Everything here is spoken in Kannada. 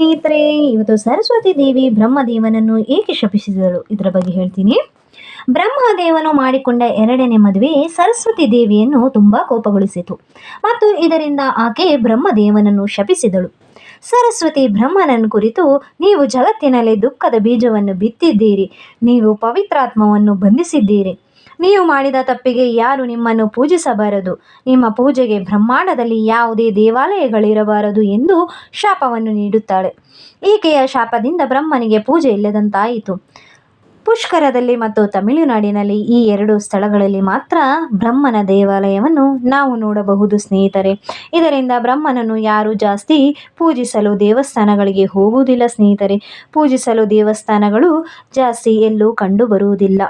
ಸ್ನೇಹಿತರೆ, ಇವತ್ತು ಸರಸ್ವತಿ ದೇವಿ ಬ್ರಹ್ಮದೇವನನ್ನು ಏಕೆ ಶಪಿಸಿದಳು? ಇದರ ಬಗ್ಗೆ ಹೇಳ್ತೀನಿ. ಬ್ರಹ್ಮದೇವನು ಮಾಡಿಕೊಂಡ ಎರಡನೇ ಮದುವೆ ಸರಸ್ವತಿ ದೇವಿಯನ್ನು ತುಂಬಾ ಕೋಪಗೊಳಿಸಿತು ಮತ್ತು ಇದರಿಂದ ಆಕೆ ಬ್ರಹ್ಮದೇವನನ್ನು ಶಪಿಸಿದಳು. ಸರಸ್ವತಿ ಬ್ರಹ್ಮನನ್ನು ಕುರಿತು ನೀವು ಜಗತ್ತಿನಲ್ಲಿ ದುಃಖದ ಬೀಜವನ್ನು ಬಿತ್ತಿದ್ದೀರಿ, ನೀವು ಪವಿತ್ರಾತ್ಮವನ್ನು ಬಂಧಿಸಿದ್ದೀರಿ ನೀವು ಮಾಡಿದ ತಪ್ಪಿಗೆ ಯಾರು ನಿಮ್ಮನ್ನು ಪೂಜಿಸಬಾರದು? ನಿಮ್ಮ ಪೂಜೆಗೆ ಬ್ರಹ್ಮಾಂಡದಲ್ಲಿ ಯಾವುದೇ ದೇವಾಲಯಗಳಿರಬಾರದು ಎಂದು ಶಾಪವನ್ನು ನೀಡುತ್ತಾಳೆ. ಈಕೆಯ ಶಾಪದಿಂದ ಬ್ರಹ್ಮನಿಗೆ ಪೂಜೆ ಇಲ್ಲದಂತಾಯಿತು. ಪುಷ್ಕರದಲ್ಲಿ ಮತ್ತು ತಮಿಳುನಾಡಿನಲ್ಲಿ ಈ ಎರಡು ಸ್ಥಳಗಳಲ್ಲಿ ಮಾತ್ರ ಬ್ರಹ್ಮನ ದೇವಾಲಯವನ್ನು ನಾವು ನೋಡಬಹುದು ಸ್ನೇಹಿತರೆ. ಇದರಿಂದ ಬ್ರಹ್ಮನನ್ನು ಯಾರು ಜಾಸ್ತಿ ಪೂಜಿಸಲು ದೇವಸ್ಥಾನಗಳಿಗೆ ಹೋಗುವುದಿಲ್ಲ ಸ್ನೇಹಿತರೆ. ಪೂಜಿಸಲು ದೇವಸ್ಥಾನಗಳು ಜಾಸ್ತಿ ಎಲ್ಲೂ ಕಂಡು ಬರುವುದಿಲ್ಲ